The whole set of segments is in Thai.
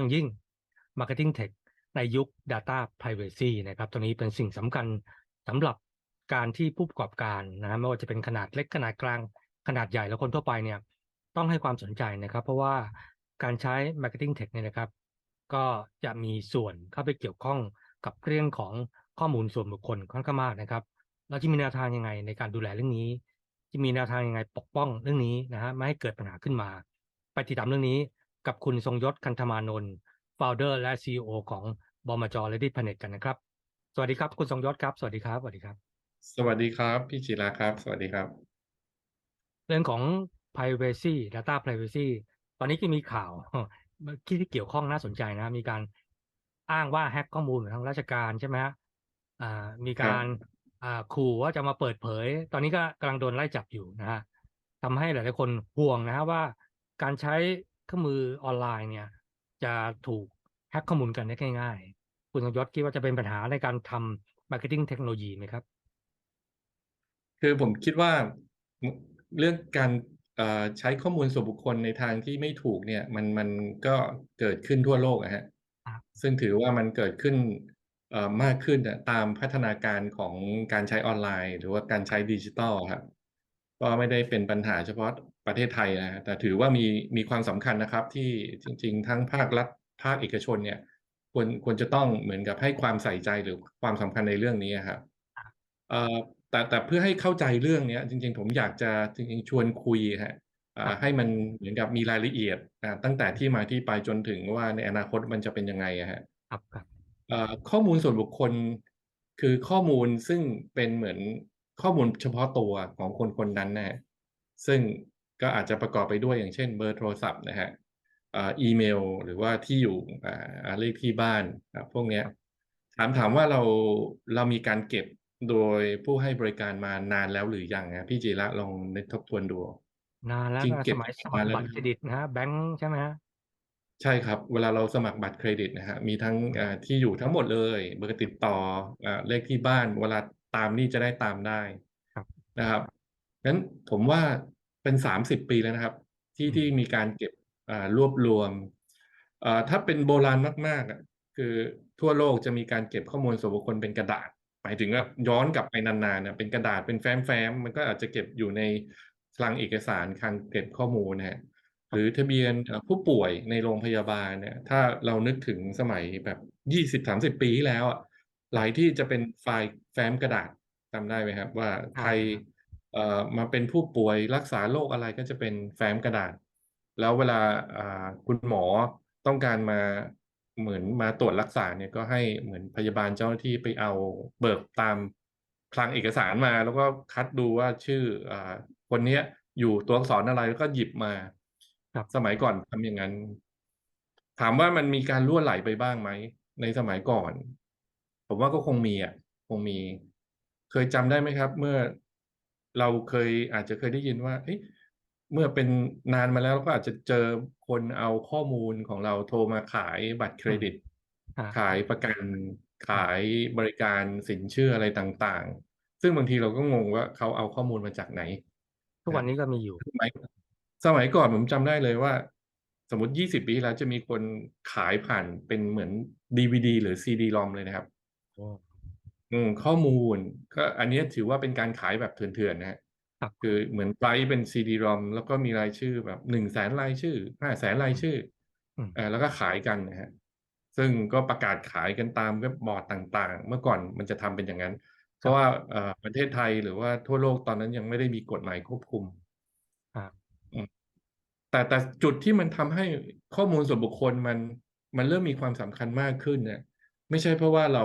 ย่างยิ่ง Marketing Tech ในยุค Data Privacy นะครับตรงนี้เป็นสิ่งสำคัญสำหรับการที่ผู้ประกอบการนะฮะไม่ว่าจะเป็นขนาดเล็กขนาดกลางขนาดใหญ่และคนทั่วไปเนี่ยต้องให้ความสนใจนะครับ เพราะว่าการใช้ Marketing Tech เนี่ยนะครับ ก็จะมีส่วนเข้าไปเกี่ยวข้องกับเรื่องของข้อมูลส่วนบุคคลค่อนข้างมากนะครับเราจะมีแนวทางยังไงในการดูแลเรื่องนี้ จะมีแนวทางยังไงปกป้องเรื่องนี้นะฮะไม่ให้เกิดปัญหาขึ้นมา ไปติดตามเรื่องนี้ กับคุณทรงยศคันธมานนท์ founder และ CEO ของบมจ Ready Planet กันนะครับ สวัสดีครับ คุณทรงยศครับ สวัสดีครับ สวัสดีครับ สวัสดีครับ พี่จิราครับ สวัสดีครับ เรื่องของ privacy data privacy ตอนนี้ก็มีข่าวที่ที่เกี่ยวข้องน่าสนใจนะ มีการอ้างว่าแฮ็กข้อมูลของทางราชการใช่ไหมฮะอ่ามีการอ่าขู่ว่าจะมาเปิดเผย ตอนนี้ก็กำลังโดนไล่จับอยู่นะฮะทำให้หลายๆคนห่วงนะฮะว่าการใช้ เครื่องมือออนไลน์เนี่ย จะถูกแฮ็กข้อมูลกันได้ง่าย ๆ คุณสมยศคิดว่าจะเป็นปัญหาในการทำ marketing เทคโนโลยีไหมครับ คือผมคิดว่าเรื่องการเอ่อใช้ข้อมูลส่วนบุคคลในทางที่ไม่ถูกเนี่ย มันมันก็เกิดขึ้นทั่วโลกอะฮะครับซึ่งถือว่ามันเกิดขึ้นเอ่อมากขึ้นอะตามพัฒนาการของการใช้ออนไลน์ หรือว่าการใช้ดิจิทัลอะครับก็ไม่ได้เป็นปัญหาเฉพาะ ประเทศไทยนะฮะแต่ถือว่ามีมีความสำคัญนะครับ ที่จริง ๆ ทั้งภาครัฐภาคเอกชนเนี่ย ควรควรจะต้องเหมือนกับให้ความใส่ใจหรือความสำคัญในเรื่องนี้อะครับเอ่อแต่แต่เพื่อให้เข้าใจเรื่องเนี้ย จริง ๆ ผมอยากจะจริงๆชวนคุยฮะอ่าให้มันเหมือนกับมีรายละเอียดอ่าตั้งแต่ที่มาที่ไปจนถึงว่าในอนาคตมันจะเป็นยังไงอะฮะครับครับเอ่อข้อมูลส่วนบุคคลคือข้อมูลซึ่งเป็นเหมือนข้อมูลเฉพาะตัวของคนคนนั้นนะฮะซึ่ง ก็อาจจะประกอบไปด้วยอย่างเช่นเบอร์โทรศัพท์นะฮะอ่าอีเมลหรือว่าที่อยู่อ่าเลขที่บ้านอ่าพวกเนี้ยถามถามว่าเราเรามีการเก็บโดยผู้ให้บริการมานานแล้วหรือยังนะพี่จีระลองนึกทบทวนดู นานแล้วจริงนะเก็สบมัยสมามัครแล้วบัตรเครดิตนะฮะแบงค์ใช่ไหมฮะใช่ครับ เวลาเราสมัครบัตรเครดิตนะฮะมีทั้งอ่าที่อยู่ทั้งหมดเลยเบอร์ติดต่ออ่าเลขที่บ้าน เวลาตามนี่จะได้ตามได้ครับนะครับงั้นผมว่า เป็นสามสิบปีแล้วนะครับ ที่อืมที่มีการเก็บอ่ารวบรวมอ่าถ้าเป็นโบราณมากๆอะคือทั่วโลกจะมีการเก็บข้อมูลส่วนบุคคลเป็นกระดาษ หมายถึงว่าย้อนกลับไปนานๆเนี่ยเป็นกระดาษเป็นแฟ้มๆมันก็อาจจะเก็บอยู่ในคลังเอกสารคลังเก็บข้อมูลนะฮะหรือทะเบียนเอ่อผู้ป่วยในโรงพยาบาลเนี่ย ถ้าเรานึกถึงสมัยแบบยี่สิบสามสิบปีที่แล้วอะหลายที่จะเป็นไฟล์แฟ้มกระดาษจำได้ไหมครับ ว่าใครอ่าเอ่อ มาเป็นผู้ป่วยรักษาโรคอะไรก็จะเป็นแฟ้มกระดาษ แล้วเวลาอ่าคุณหมอต้องการมาเหมือนมาตรวจรักษาเนี่ยก็ให้เหมือนพยาบาลเจ้าหน้าที่ไปเอาเบิกตามคลังเอกสารมา แล้วก็คัดดูว่าชื่ออ่าคนเนี้ยอยู่ตัวอักษรอะไรแล้วก็หยิบมา ครับสมัยก่อนทำอย่างนั้น ถามว่ามันมีการล่วไหลไปบ้างไหมในสมัยก่อน ผมว่าก็คงมีอะ คงมี เคยจำได้ไหมครับ เมื่อ เราเคยอาจจะเคยได้ยินว่าเอ้ยเมื่อเป็นนานมาแล้วก็อาจจะเจอคนเอาข้อมูลของเราโทรมาขายบัตรเครดิตอ่าขายประกัน ขายบริการสินเชื่ออะไรต่างๆ ซึ่งบางทีเราก็งงว่าเขาเอาข้อมูลมาจากไหน ทุกวันนี้ก็มีอยู่ สมัยสมัยก่อนผมจำได้เลยว่า สมมติยี่สิบปีที่แล้วจะมีคนขายผ่านเป็นเหมือนดีวดีหรือซีดีรอมเลยนะครับโอ้อืมข้อมูล ก็อันเนี้ยถือว่าเป็นการขายแบบเถื่อนๆนะฮะครับคือเหมือนไฟล์เป็นซีดีรอมแล้วก็มีรายชื่อแบบหนึ่งแสนรายชื่อห้าแสนรายชื่ออืมเออแล้วก็ขายกันนะฮะซึ่งก็ประกาศขายกันตามเว็บบอร์ดต่างๆ เมื่อก่อนมันจะทำเป็นอย่างนั้น เพราะว่าเอ่อประเทศไทยหรือว่าทั่วโลกตอนนั้นยังไม่ได้มีกฎหมายควบคุม ครับ แต่แต่จุดที่มันทำให้ข้อมูลส่วนบุคคลมันมันเริ่มมีความสำคัญมากขึ้นเนี่ยไม่ใช่เพราะว่าเรา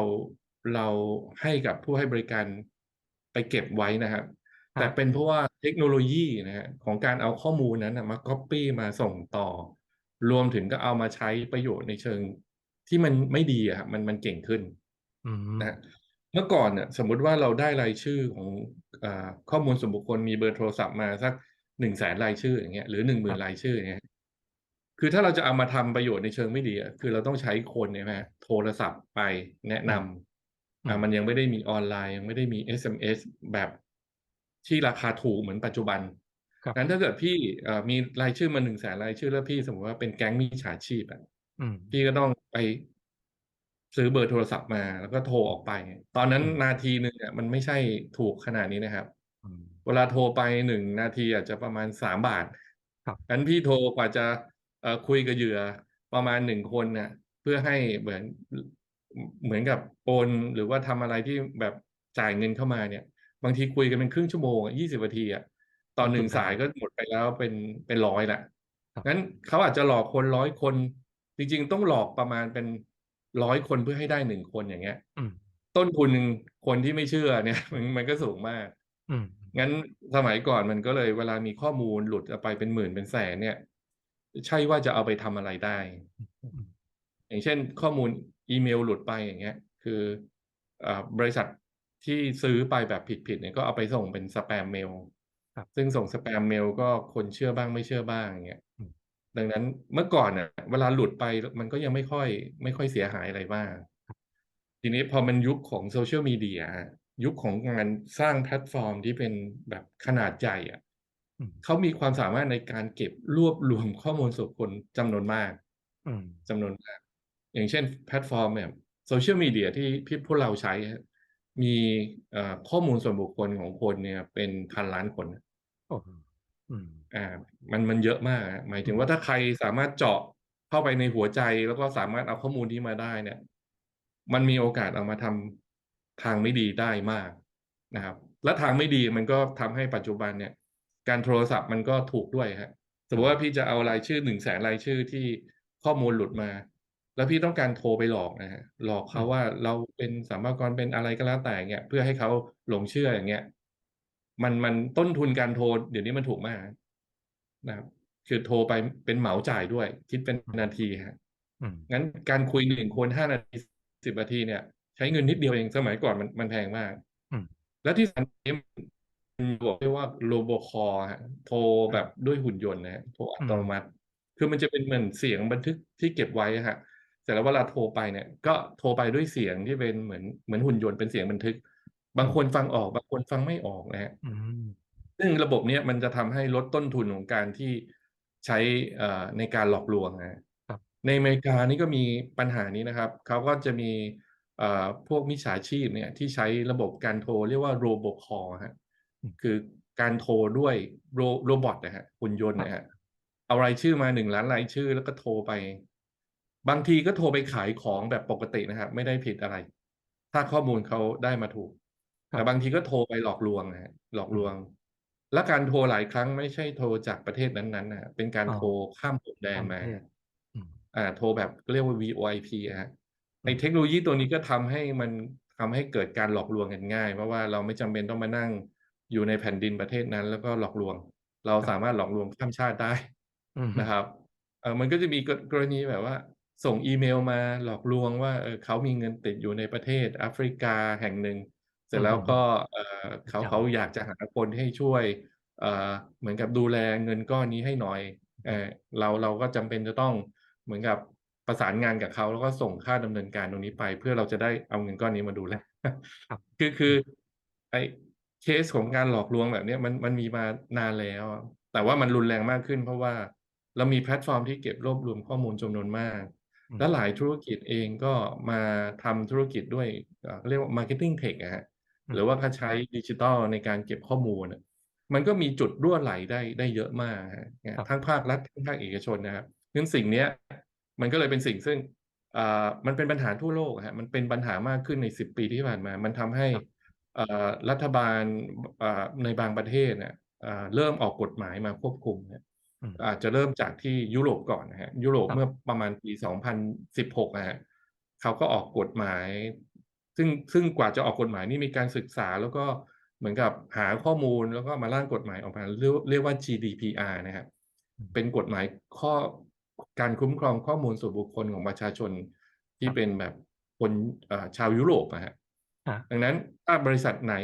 เราให้กับผู้ให้บริการไปเก็บไว้นะครับครับ แต่เป็นเพราะว่าเทคโนโลยีนะฮะของการเอาข้อมูลนั้นนะมา copy มาส่งต่อ รวมถึงก็เอามาใช้ประโยชน์ในเชิงที่มันไม่ดีอะครับมันมันเก่งขึ้นอืมนะฮะเมื่อก่อนเนี่ยสมมุติว่าเราได้รายชื่อของอาข้อมูลส่วนบุคคลมีเบอร์โทรศัพท์มาสักหนึ่งแสนรายชื่ออย่างเงี้ยหรือหนึ่งหมื่นรายชื่ออย่างเงี้ยคือถ้าเราจะเอามาทำประโยชน์ในเชิงไม่ดีอะคือเราต้องใช้คนเนี่ยนะฮะโทรศัพท์ไปแนะนำ อ่ามันยังไม่ได้มีออนไลน์ยังไม่ได้มี SMS แบบที่ราคาถูกเหมือนปัจจุบันครับงั้นถ้าเกิดพี่เอ่อมีรายชื่อมาหนึ่งแสนรายชื่อแล้วพี่สมมติว่าเป็นแก๊งมิจฉาชีพอะอืมพี่ก็ต้องไปซื้อเบอร์โทรศัพท์มาแล้วก็โทรออกไป ตอนนั้นอืมนาทีหนึ่งอะมันไม่ใช่ถูกขนาดนี้นะครับอืมเวลาโทรไป1นาทีอาจจะประมาณ3บาทครับงั้นพี่โทรกว่าจะเอ่อคุยกับเหยื่อประมาณ1คนน่ะเพื่อให้เหมือนอ เหมือนกับโอนหรือว่าทำอะไรที่แบบจ่ายเงินเข้ามาเนี่ย บางทีคุยกันเป็นครึ่งชั่วโมงอะ20นาทีอะต่อลงทุน1สายแพงก็หมดไปแล้วเป็นเป็น100แล้วครับงั้นเขาอาจจะหลอกคน100คน จริง ๆ ต้องหลอกประมาณเป็น100คนเพื่อให้ได้1คนอย่างเงี้ยอืมต้นทุนคนที่ไม่เชื่อเนี่ย มันมันก็สูงมากอืมงั้นสมัยก่อนมันก็เลยเวลามีข้อมูลหลุดออกไปเป็นหมื่นเป็นแสนเนี่ย ใช่ว่าจะเอาไปทำอะไรได้อืมอย่างเช่นข้อมูล อีเมลหลุดไปอย่างเงี้ย คืออ่าบริษัทที่ซื้อไปแบบผิดๆเนี่ยก็เอาไปส่งเป็นสแปมเมลครับซึ่งส่งสแปมเมลก็คนเชื่อบ้างไม่เชื่อบ้างอย่างเงี้ยอืมดังนั้นเมื่อก่อนน่ะเวลาหลุดไปมันก็ยังไม่ค่อย ไม่ค่อยเสียหายอะไรมากทีนี้พอมันยุคของ Social Media อะยุคของการสร้างแพลตฟอร์มที่เป็นแบบขนาดใหญ่อะอืมเขามีความสามารถในการเก็บรวบรวมข้อมูลส่วนบุคคลจำนวนมากอืมจำนวนมาก อย่างเช่นแพลตฟอร์มแบบ Social Media ที่ที่พวกเราใช้อะมีเอ่อข้อมูลส่วนบุคคลของคนเนี่ย เป็นพันล้านคนโอ้โฮอืมอามันมันเยอะมากอะหมายอืมถึงว่าถ้าใครสามารถเจาะเข้าไปในหัวใจแล้วก็สามารถเอาข้อมูลนี้มาได้เนี่ย มันมีโอกาสเอามาทำทางไม่ดีได้มากนะครับ และทางไม่ดีมันก็ทำให้ปัจจุบันเนี่ย การโทรศัพท์มันก็ถูกด้วยครับสมมุติว่าพี่จะเอารายชื่อ100,000รายชื่อที่ข้อมูลหลุดมา แล้วพี่ต้องการโทรไปหลอกนะครับหลอกอืเขามว่าเราเป็นสรรพากรเป็นอะไรก็แล้วแต่อย่างเงี้ยเพื่อให้เขาหลงเชื่ออย่างเงี้ยมันมันต้นทุนการโทรเดี๋ยวนี้มันถูกมากนะครับคือโทรไปเป็นเหมาจ่ายด้วย คิดเป็นอืมนาทีครับอืมงั้นการคุย1คน5นาที10นาทีเนี่ย ใช้เงินนิดเดียวเองสมัยก่อนมันมันแพงมากอืมแล้วที่สำคัญนี้มันบอกได้ว่า Robocall อะครับโทรคแบรับบด้วยหุ่นยนต์นะครับโทรอัอืตโนมมัติ คือมันจะเป็นเหมือนเสียงบันทึกที่เก็บไว้อะครับ เสร็จแล้วเวลาโทรไปเนี่ย ก็โทรไปด้วยเสียงที่เป็นเหมือนเหมือนหุ่นยนต์เป็นเสียงบันทึก บาอืงมคนฟังออกบางคนฟังไม่ออกนะครับอืมซึ่งระบบเนี้ยมันจะทำให้ลดต้นทุนของการที่ใช้เอ่อในการหลอกลวงนะครับครับในอเมริกานี่ก็มีปัญหานี้นะครับ เขาก็จะมีเอ่อพวกมิจฉาชีพเนี่ยที่ใช้ระบบการโทรเรียกว่า Robocall ครับอืมคือการโทรด้วยโรโรบอตอะครับหุ่นยนต์ครับนะครับเอารายชื่อมา1,000,000รายชื่อแล้วก็โทรไป บางทีก็โทรไปขายของแบบปกตินะครับ ไม่ได้ผิดอะไร ถ้าข้อมูลเขาได้มาถูกครัแต่บบางทีก็โทรไปหลอกลวงอะครับหลอกอืลมวง และการโทรหลายครั้งไม่ใช่โทรจากประเทศนั้นๆน่ะครับเป็นการอ๋อโทรข้ามพรมแดข้านมปมาระเทศอืมอ่า โทรแบบเรียกว่า VoIP อะครับอืไอ้มเทคโนโลยีตัวนี้ก็ทำให้มันทำให้เกิดการหลอกลวงกันง่าย เพราะว่าเราไม่จำเป็นต้องมานั่งอยู่ในแผ่นดินประเทศนั้น แล้วก็หลอกลวง เราครัสาบมารถหลอกลวงข้ามชาติได้อือฮึนะครับเอ่อมันก็จะมีกกรณีแบบว่า ส่งอีเมลมาหลอกลวงว่าเออเขามีเงินติดอยู่ในประเทศแอฟริกาแห่งหนึ่ง เสร็อืจอแล้ฮวึก็เอ่อปเขระาจเขาอยากจะหาคนให้ช่วยเอ่อเหมือนกับดูแลเงินก้อนนี้ให้หน่อยอือเอ่ฮึอเราเราก็จำเป็นจะต้องเหมือนกับประสานงานกับเขาแล้วก็ส่งค่าดำเนินการตรงนี้ไป เพื่อเราจะได้เอาเงินก้อนนี้มาดูแลครับคือคอืือมไอ้เคสของการหลอกลวงแบบเนี้ยมันมันมีมานานแล้ว แต่ว่ามันรุนแรงมากขึ้น เพราะว่าเรามีแพลตฟอร์มที่เก็บรวบรวมข้อมูลจำนวนมากอื และมหลายธุรกิจเองก็มาทำธุรกิจด้วยเอ่อเขาเรียกว่า Marketing Tech อะครับอืหรือมว่าเขาใช้ดิจิทัลในการเก็บข้อมูลอะมันก็มีจุดรั่วไหลได้ได้เยอะมากครับเงี้ยครับทั้งภาครัฐทั้งภาคเอกชนนะครับซึ่งสิ่งเนี้ยมันก็เลยเป็นสิ่งซึ่งอ่ามันเป็นปัญหาทั่วโลกอะครับมันเป็นปัญหามากขึ้นใน10ปีที่ผ่านมา มันทำให้ครับเอ่อรัฐบาลอ่าในบางประเทศเนี่ยอ่าเริ่มออกกฎหมายมาควบคุมครับ อืมอาจจะเริ่มจากที่ยุโรปก่อนนะครับยุโรปครัเมื่บอประมาณปี 2016อะครับเขาก็ออกกฎหมาย ซึ่งซึ่งกว่าจะออกกฎหมายนี่มีการศึกษาแล้วก็เหมือนกับหาข้อมูลแล้วก็มาร่างกฎหมายออกมาเรียกว่าเรียกว่า GDPR นะครับอืมเป็นกฎหมายข้อการคุ้มครองข้อมูลส่วนบุคคลของประชาชนทคี่รับเป็นแบบคนอ่าชาวยุโรปอะครับครับดังนั้นถ้าบริษัทไหน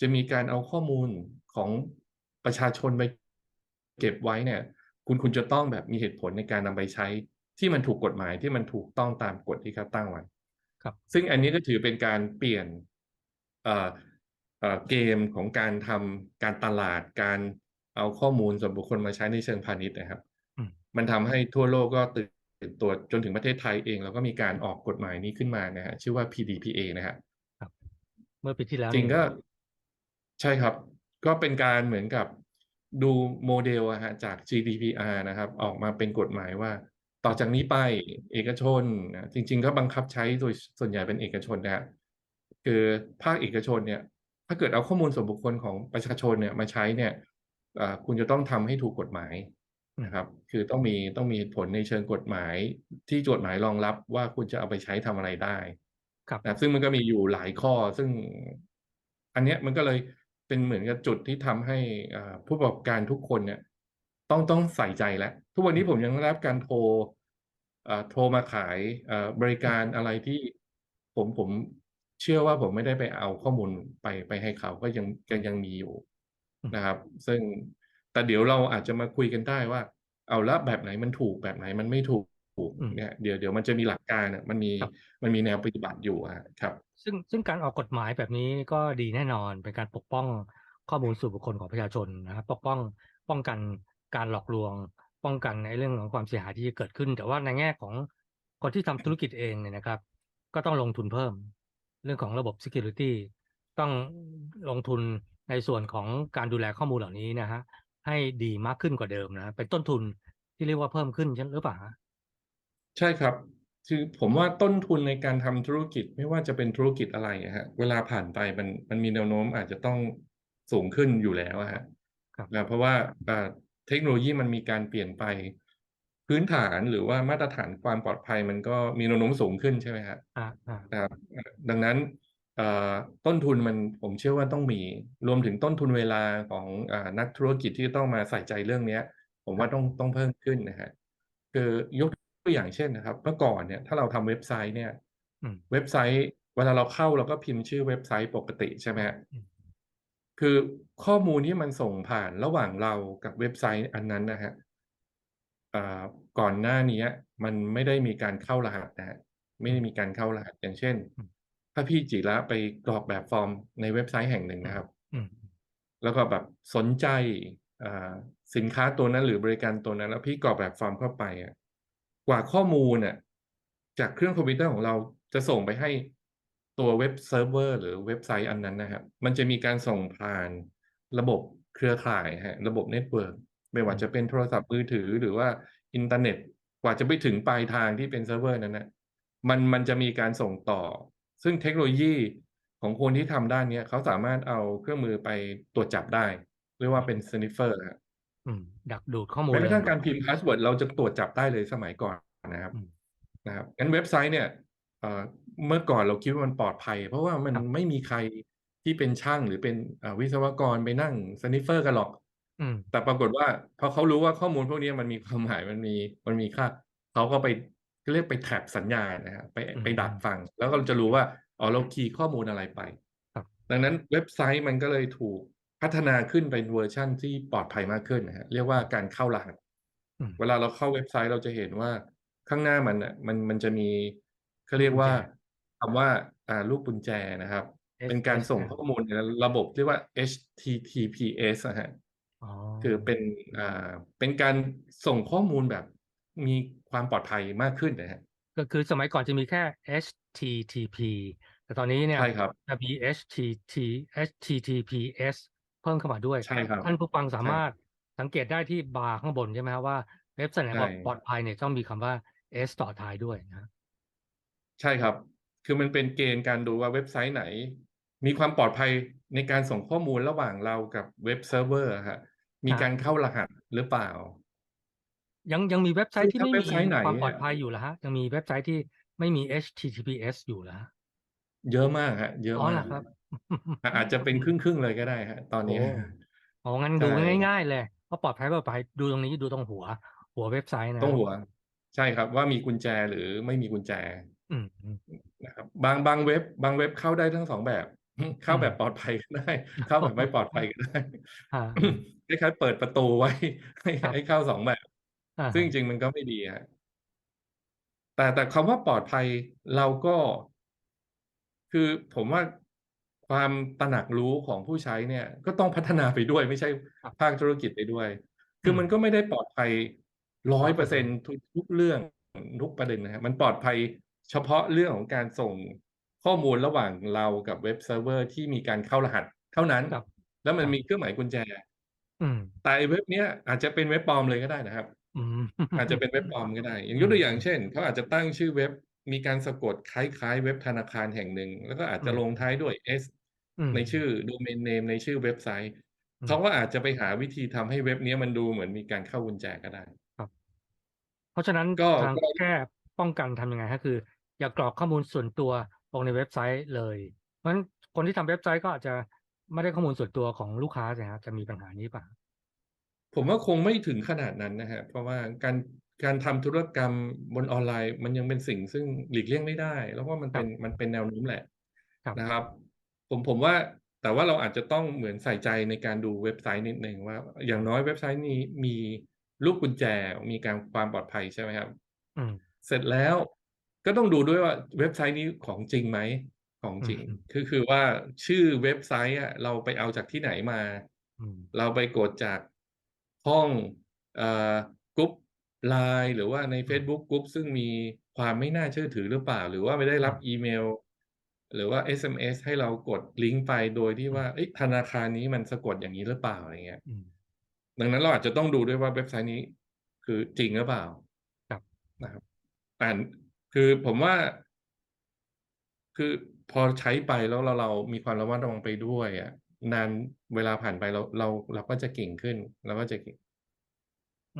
จะมีการเอาข้อมูลของประชาชนไป เก็บไว้เนี่ย คุณคุณจะต้องแบบมีเหตุผลในการนำไปใช้ที่มันถูกกฎหมายที่มันถูกต้องตามกฎที่เขาตั้งไว้ครับ ซึ่งอันนี้ก็ถือเป็นการเปลี่ยนเอ่อเอ่อเกมของการทำการตลาดการเอาข้อมูลส่วนบุคคลมาใช้ในเชิงพาณิชย์อะครับอืมมันทำให้ทั่วโลกก็ตื่นนตัวจนถึงประเทศไทยเองเราก็มีการออกกฎหมายนี้ขึ้นมานะฮะชื่อว่า PDPA นะครับครับเมื่อปีที่แล้วจริงนี่ก็ ใช่ครับ ก็เป็นการเหมือนกับ ดูโมเดลอะฮะจาก GDPR นะครับ ออกมาเป็นกฎหมายว่า ต่อจากนี้ไปเอกชนนะจริง ๆ ก็บังคับใช้โดยส่วนใหญ่เป็นเอกชนนะฮะคือภาคเอกชนเนี่ย ถ้าเกิดเอาข้อมูลส่วนบุคคลของประชาชนเนี่ยมาใช้เนี่ยอ่าคุณจะต้องทำให้ถูกกฎหมายนะครับ คือต้องมีต้องมีผลในเชิงกฎหมาย ที่กฎหมายรองรับว่าคุณจะเอาไปใช้ทำอะไรได้ ครับนะซึ่งมันก็มีอยู่หลายข้อซึ่ง อันเนี้ยมันก็เลย เป็นเหมือนกับจุดที่ทำให้ผู้ประกอบการทุกคนเนี่ยต้องต้องใส่ใจแล้ว ทุกวันนี้ผมยังได้รับการโทรโทรมาขายบริการอะไรที่ผมผมเชื่อว่าผมไม่ได้ไปเอาข้อมูลไปไปให้เขาก็ยังยังยังมีอยู่นะครับ ซึ่งแต่เดี๋ยวเราอาจจะมาคุยกันได้ว่า เอาล้วแบบไหนมันถูกแบบไหนมันไม่ถูก อืมเนี่ยเดี๋ยวเดี๋ยวมันจะมีหลักการอะมันมีครับมันมีแนวปฏิบัติอยู่อะครับ ซึ่งซึ่งการออกกฎหมายแบบนี้ก็ดีแน่นอนเป็นการปกป้องข้อมูลส่วนบุคคลของประชาชนนะครับปกป้องป้องกันการหลอกลวง ป้องกันในเรื่องของความเสียหายที่จะเกิดขึ้น แต่ว่าในแง่ของคนที่ทำธุรกิจเองเนี่ยนะครับ ก็ต้องลงทุนเพิ่ม เรื่องของระบบ security ต้องลงทุนในส่วนของการดูแลข้อมูลเหล่านี้นะฮะให้ดีมากขึ้นกว่าเดิมนะเป็นต้นทุนที่เรียกว่าเพิ่มขึ้นใช่หรือเปล่าฮะ ใช่ครับ คือผมว่าต้นทุนในการทำธุรกิจไม่ว่าจะเป็นธุรกิจอะไรอะฮะเวลาผ่านไปมันมันมีแนวโน้มอาจจะต้องสูงขึ้นอยู่แล้วอะฮะครับนะเพราะว่าอ่าเทคโนโลยีมันมีการเปลี่ยนไป พื้นฐานหรือว่ามาตรฐานความปลอดภัยมันก็มีแนวโน้มสูงขึ้นใช่ไหมฮะอ่าอ่านะครับดังนั้นเอ่อต้นทุนมันผมเชื่อว่าต้องมีรวมถึงต้นทุนเวลาของอานักธุรกิจที่ต้องมาใส่ใจเรื่องเนี้ย ผมว่าต้องต้องเพิ่มขึ้นนะฮะคือยก ตัวอย่างเช่นนะครับ เมื่อก่อนเนี่ยถ้าเราทำเว็บไซต์เนี่ยอืมเว็บไซต์เวลาเราเข้าเราก็พิมพ์ชื่อเว็บไซต์ปกติใช่ไหมฮะอืมคือข้อมูลที่มันส่งผ่านระหว่างเรากับเว็บไซต์อันนั้นนะฮะอ่าก่อนหน้านี้มันไม่ได้มีการเข้ารหัสนะฮะไม่ได้มีการเข้ารหัสอย่างเช่นอืมถ้าพี่จิระไปกรอกแบบฟอร์มในเว็บไซต์แห่งหนึ่งนะครับอืมแล้วก็แบบสนใจอ่าสินค้าตัวนั้นหรือบริการตัวนั้น แล้วพี่กรอกแบบฟอร์มเข้าไปอะ กว่าข้อมูลน่ะจากเครื่องคอมพิวเตอร์ของเราจะส่งไปให้ตัวเว็บเซิร์ฟเวอร์หรือเว็บไซต์อันนั้นนะครับ มันจะมีการส่งผ่านระบบเครือข่ายฮะระบบเน็ตเวิร์กไม่ว่าจะเป็นโทรศัพท์มือถือหรือว่าอินเทอร์เน็ตกว่าจะไปถึงปลายทางที่เป็นเซิร์ฟเวอร์นั้นนะมันมันจะมีการส่งต่อ ซึ่งเทคโนโลยีของคนที่ทำด้านนี้เขาสามารถเอาเครื่องมือไปตรวจจับได้ เรียกว่าเป็น sniffer ฮะอืม ดักดูดข้อมูลแม้กระทั่งเลยการพิมพ์พาสเวิร์ดเราจะตรวจจับได้เลยสมัยก่อนนะครับอืมนะครับงั้นเว็บไซต์เนี่ยเอ่อเมื่อก่อนเราคิดว่ามันปลอดภัย เพราะว่ามันครับไม่มีใครที่เป็นช่างหรือเป็นเอ่อวิศวกรไปนั่ง sniffer กันหรอกอืมแต่ปรากฏว่าพอเขารู้ว่าข้อมูลพวกนี้มันมีความหมายมันมีมันมีค่าเขาก็ไปเรียกไปแท็บสัญญาณนะครับไปอืมไปดักฟัง แล้วก็จะรู้ว่าอ๋อเราคีย์ข้อมูลอะไรไปครับดังนั้นเว็บไซต์มันก็เลยถูก พัฒนาขึ้นเป็นเวอร์ชั่นที่ปลอดภัยมากขึ้นนะฮะเรียกว่าการเข้ารหัสอืมเวลาเราเข้าเว็บไซต์เราจะเห็นว่าข้างหน้ามันอะมันมันจะมีเขาเรียกว่ากุญแจคำว่าอ่าลูกกุญแจนะครับ เป็นการส่ง SSL ข้อมูลในระบบเรียกว่า HTTPS นะฮะอ๋อคือเป็นอ่าเป็นการส่งข้อมูลแบบมีความปลอดภัยมากขึ้นนะฮะก็คือสมัยก่อนจะมีแค่ HTTP แต่ตอนนี้เนี่ยใช่ครับจะมี HTT HTTPS เพิ่มเข้ามาด้วยใช่ครับท่านผู้ฟังสาใช่มารถสังเกตได้ที่บาร์ข้างบนใช่ไหมครับว่าเว็บไซต์ไหนใช่บอกปลอดภัยเนี่ยต้องมีคำว่า S ต่อท้ายด้วยนะใช่ครับ คือมันเป็นเกณฑ์การดูว่าเว็บไซต์ไหน มีความปลอดภัยในการส่งข้อมูลระหว่างเรากับเว็บเซิร์ฟเวอร์ฮะมีการเข้ารหัสหรือเปล่า ยังยังมีเว็บไซต์ที่ซึ่งไม่ถ้าเว็บไซต์มีไหนความปลอดเนี่ยภัยอยู่แล้วฮะยังมีเว็บไซต์ที่ไม่มี HTTPS อยู่แล้วฮะเยอะมากฮะเยอะอ๋อมาเหรกอครับ อะอาจจะเป็นครึ่งครึ่งๆเลยก็ได้ฮะตอนนี้โอ้อ๋องั้นดูใช่ง่ายๆเลยว่าปลอดภัยปลอดภัยดูตรงนี้ดูตรงหัว หัวเว็บไซต์นะต้องหัว ใช่ครับว่ามีกุญแจหรือไม่มีกุญแจอืมอืมนะครับบางบางเว็บบางเว็บเข้าได้ทั้งสองแบบ เข้าอืมแบบปลอดภัยก็ได้ เข้าแบบไม่ปลอดภัยก็ได้อ่าคล้ายๆเปิดประตูไว้ ให้ครับให้เข้าสองแบบอ่าซึ่งจริงๆมันก็ไม่ดีฮะแต่แต่คำว่าปลอดภัยเราก็ คือผมว่า ความตระหนักรู้ของผู้ใช้เนี่ย ก็ต้องพัฒนาไปด้วยไม่ใช่ครับภาคธุรกิจไปด้วย คืออมมันก็ไม่ได้ปลอดภัยร้อยเปอร์เซ็น100%ทุกทุกเรื่องทุกประเด็นนะครับมันปลอดภัยเฉพาะเรื่องของการส่งข้อมูลระหว่างเรากับเว็บเซิร์ฟเวอร์ที่มีการเข้ารหัสเท่านั้นครับแล้วมัคนรับมีเครื่องหมายกุญแจอืมแต่ไอ้เว็บเนี้ยอาจจะเป็นเว็บปลอมเลยก็ได้นะครับอืมอาจจะเป็นเว็บปลอมก็ได้ อย่างยอืกมตัวอย่างเช่นเขาอาจจะตั้งชื่อเว็บมีการสะกดคล้ายๆ เว็บธนาคารแห่งหนึ่ง แล้วก็อาจอืจะมลงท้ายด้วย S อืม ในชื่อ domain name ในชื่อเว็บไซต์ อืเขามก็อาจจะไปหาวิธีทำให้เว็บเนี้ยมันดูเหมือนมีการเข้ากุญแจก็ได้ครับเพราะฉะนั้นก็ทางก็ แก้ป้องกันทำยังไงฮะคือ อย่ากรอกข้อมูลส่วนตัวลงในเว็บไซต์เลย เพราะฉะนั้นคนที่ทำเว็บไซต์ก็อาจจะไม่ได้ข้อมูลส่วนตัวของลูกค้าสิครับจะมีปัญหานี้เปล่า?ผมว่าคงไม่ถึงขนาดนั้นนะครับเพราะว่าการการทำธุรกรรมบนออนไลน์ มันยังเป็นสิ่งซึ่งหลีกเลี่ยงไม่ได้ แล้วก็มันคเปรั็บนมันเป็นแนวโน้มแหละครับนะครับ ผมผมว่าแต่ว่าเราอาจจะต้องเหมือนใส่ใจในการดูเว็บไซต์นิดหนึ่งว่า อย่างน้อยเว็บไซต์นี้มีลูกกุญแจมีการความปลอดภัยใช่ไหมครับอืมเสร็จแล้วก็ต้องดูด้วยว่าเว็บไซต์นี้ของจริงไหมของอืจริงมคือคือว่าชื่อเว็บไซต์อะเราไปเอาจากที่ไหนมาอืมเราไปกดจากห้องเอ่อกรุ๊ป LINE หรือว่าในอืเฟมซบุ๊กกรุ๊ปซึ่งมีความไม่น่าเชื่อถือหรือเปล่า หรือว่าไปได้อืรับมอีเมล หรือว่า SMS ให้เรากดลิงก์ไปโดยที่อืว่ามเฮ้ยธนาคารนี้มันสะกดอย่างงี้หรือเปล่าอะไรเงี้ยอืมดังนั้นเราอาจจะต้องดูด้วยว่าเว็บไซต์นี้ คือจริงหรือเปล่าครับนะครับแต่คือผมว่า คือพอใช้ไปแล้วเราเรามีความระมัดระวังไปด้วยอะนานเวลาผ่านไปเราเราเราก็จะเก่งขึ้นเราก็จะเก่ง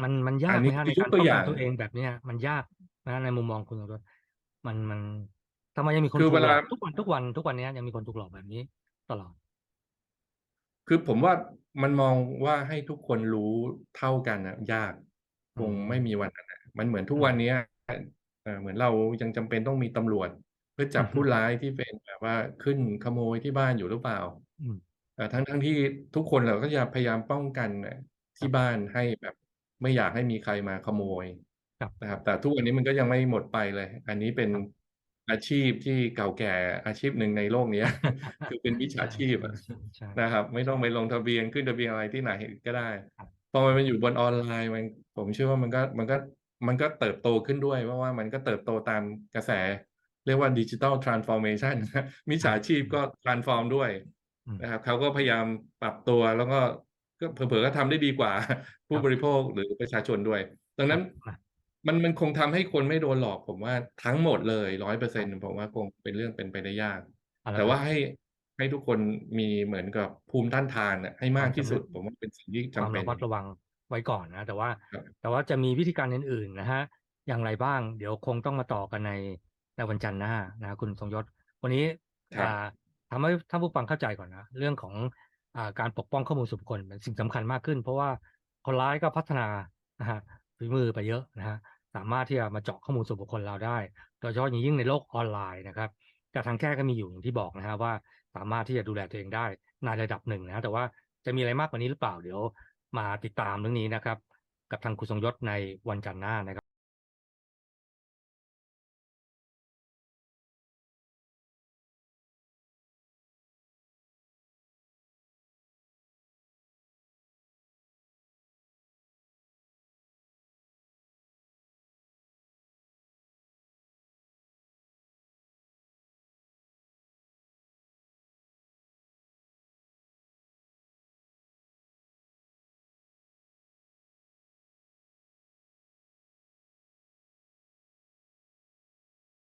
มันมันยาอักนไหนมี้ครับคืในอยกากรตัป้วองอย่ากันงตัวเองแบบเนี้ยมันยากนะครับในมุมมองคุณสมยศมันมัน ทำไมยังมีคนคือถูเวกหลลาอกทุกวันทุกวันทุกวันเนี้ยยังมีคนถูกหลอกแบบนี้ตลอด คือผมว่ามันมองว่าให้ทุกคนรู้เท่ากันน่ะยากอืคงไม่มมีวันนั้นน่ะมันเหมือนทุอืกวันมเนี้ยเอ่อเหมือนเรายังจำเป็นต้องมีตำรวจ เพื่อจับผู้ร้ายที่เป็นแบบว่าขึ้นขโมยที่บ้านอยู่หรือเปล่า อืม เอ่อทั้งๆที่ทุกคนเราก็จะพยายามป้องกันน่ะคทรัี่บบ้านให้แบบไม่อยากให้มีใครมาขโมยครับนะครับ แต่ทุกวันนี้มันก็ยังไม่หมดไปเลย อันนี้เป็นครับ อาชีพที่เก่าแก่อาชีพหนึ่งในโลกเนี้ยคือเป็นมิจใชฉาชีพอะ่ๆๆใช่นะครับ ไม่ต้องไปลงทะเบียนขึ้นทะเบียนอะไรที่ไหนก็ได้ครับพอมันมาอยู่บนออนไลน์มันผมเชื่อว่ามันก็มันก็มันก็เติบโตขึ้นด้วยเพราะว่ามันก็เติบโตตามกระแส เรียกว่า Digital Transformation มิจครัฉาบชีพอืมก็ transform ด้วยอืมนะครับเขาก็พยายามปรับตัวแล้วก็ก็เผลอๆก็ทำได้ดีกว่าผคู้รับบริโภคหรือประชาชนด้วย ดังคนัรั้นบอา มันมันคงทำให้คนไม่โดนหลอกผมว่าทั้งหมดเลยครับ100%ผมว่าคงเป็นเรื่องเป็นไปได้ยากเอาแต่ละคว่รัาบให้ให้ทุกคนมีเหมือนกับภูมิต้านทานน่ะให้มาวคากมที่สำสุนึดกผมว่าเป็นสิ่งที่คจำวามเป็ระนมัดระวังไว้ก่อนนะ แต่ว่าครับแต่ว่าจะมีวิธีการอื่นๆนะครับอย่างไรบ้าง เดี๋ยวคงต้องมาต่อกันในในวันจันทร์หน้านะครับคุณทรงยศ วันนี้ครัอ่บาทำให้ท่านผู้ฟังเข้าใจก่อนนะ เรื่องของอ่าการปกป้องข้อมูลส่วนบุคคลเป็นสิ่งสำคัญมากขึ้น เพราะว่าคนร้ายก็พัฒนานะครับ ฝีมือไปเยอะนะฮะสามารถที่จะมาเจาะข้อมูลส่วนบุคคลเราได้ โดยเฉพาะยิ่งในโลกออนไลน์นะครับแต่ทางแก้ก็มีอยู่อย่างที่บอกนะฮะว่าสามารถที่จะดูแลตัวเองได้ในระดับหนึ่งนะแต่ว่าจะมีอะไรมากกว่านี้หรือเปล่าเดี๋ยว มาติดตามเรื่องนี้นะครับ กับทางคุณทรงยศในวันจันทร์หน้านะครับ